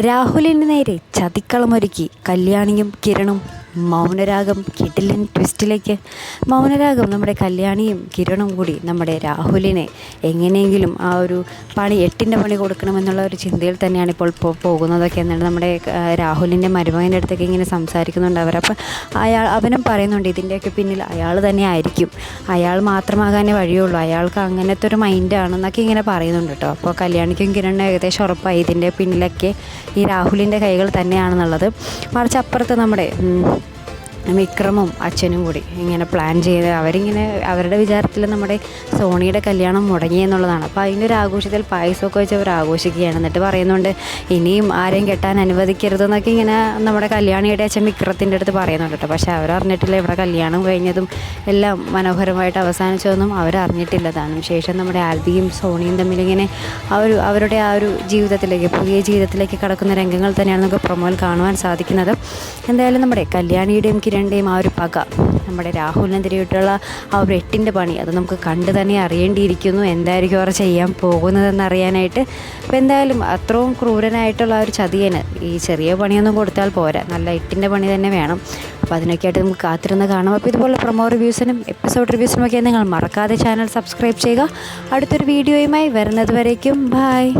രാഹുലിന് നേരെ ചതിക്കളമൊരുക്കി കല്യാണിയും കിരണും മൗനരാഗം കിടിലൻ ട്വിസ്റ്റിലേക്ക് മൗനരാഗം നമ്മുടെ കല്യാണിയും കിരണും കൂടി നമ്മുടെ രാഹുലിനെ എങ്ങനെയെങ്കിലും ആ ഒരു പണി എട്ടിന്റെ പണി കൊടുക്കണമെന്നുള്ള ഒരു ചിന്തയിൽ തന്നെയാണ് ഇപ്പോൾ പോകുന്നതൊക്കെ എന്നാണ് നമ്മുടെ രാഹുലിന്റെ മരുമകന്റെ അടുത്തൊക്കെ ഇങ്ങനെ സംസാരിക്കുന്നുണ്ട് അവർ. അപ്പോൾ അയാൾ അവനും പറയുന്നുണ്ട് ഇതിന്റെയൊക്കെ പിന്നിൽ അയാൾ തന്നെ ആയിരിക്കും. അയാൾ മാത്രമാകാനേ വഴിയുള്ളൂ. അയാൾക്ക് അങ്ങനത്തെ ഒരു മൈൻഡാണെന്നൊക്കെ ഇങ്ങനെ പറയുന്നുണ്ട് കേട്ടോ. അപ്പോൾ കല്യാണിക്കും കിരണിനും ഏകദേശം ഉറപ്പായി ഇതിന്റെ പിന്നിലൊക്കെ ഈ രാഹുലിന്റെ കൈകൾ തന്നെയാണെന്നുള്ളത്. മറിച്ച് അപ്പുറത്ത് നമ്മുടെ വിക്രമും അച്ഛനും കൂടി ഇങ്ങനെ പ്ലാൻ ചെയ്ത് അവരിങ്ങനെ അവരുടെ വിചാരത്തിൽ നമ്മുടെ സോണിയുടെ കല്യാണം മുടങ്ങി എന്നുള്ളതാണ്. അപ്പോൾ അതിന്റെ ഒരു ആഘോഷത്തിൽ പായസമൊക്കെ വെച്ച് അവർ ആഘോഷിക്കുകയാണ്. എന്നിട്ട് പറയുന്നുണ്ട് ഇനിയും ആരെയും കെട്ടാൻ അനുവദിക്കരുത് എന്നൊക്കെ ഇങ്ങനെ നമ്മുടെ കല്യാണിയുടെ അച്ഛൻ വിക്രത്തിന്റെ അടുത്ത് പറയുന്നുണ്ട് കേട്ടോ പക്ഷേ അവരറിഞ്ഞിട്ടില്ല ഇവിടെ കല്യാണം കഴിഞ്ഞതും എല്ലാം മനോഹരമായിട്ട് അവസാനിച്ചതൊന്നും അവരറിഞ്ഞിട്ടില്ലതാണ്. ശേഷം നമ്മുടെ ആൽബിയും സോണിയും തമ്മിലിങ്ങനെ ഒരു അവരുടെ ആ ഒരു ജീവിതത്തിലേക്ക് പുതിയ ജീവിതത്തിലേക്ക് കടക്കുന്ന രംഗങ്ങൾ തന്നെയാണ് നമുക്ക് പ്രൊമോയിൽ കാണുവാൻ സാധിക്കുന്നത്. എന്തായാലും നമ്മുടെ കല്യാണിയുടെയും കിരണിന്റെയും ആ ഒരു പക. നമ്മുടെ രാഹുലിനെതിരെയിട്ടുള്ള ആ ഒരു എട്ടിന്റെ പണി അത് നമുക്ക് കണ്ട് തന്നെ അറിയേണ്ടിയിരിക്കുന്നു. എന്തായിരിക്കും അവർ ചെയ്യാൻ പോകുന്നതെന്ന് അറിയാനായിട്ട്. അപ്പോൾ എന്തായാലും അത്രയും ക്രൂരനായിട്ടുള്ള ആ ഒരു ചതിയന് ഈ ചെറിയ പണിയൊന്നും കൊടുത്താൽ പോരാ. നല്ല എട്ടിന്റെ പണി തന്നെ വേണം. അപ്പോൾ അതിനൊക്കെ ആയിട്ട് നമുക്ക് കാത്തിരുന്ന് കാണാം. അപ്പോൾ ഇതുപോലെ പ്രൊമോ റിവ്യൂസിനും എപ്പിസോഡ് റിവ്യൂസിനും ഒക്കെ നിങ്ങൾ മറക്കാതെ ചാനൽ സബ്സ്ക്രൈബ് ചെയ്യുക. അടുത്തൊരു വീഡിയോയുമായി വരുന്നത് വരേക്കും. ബായ്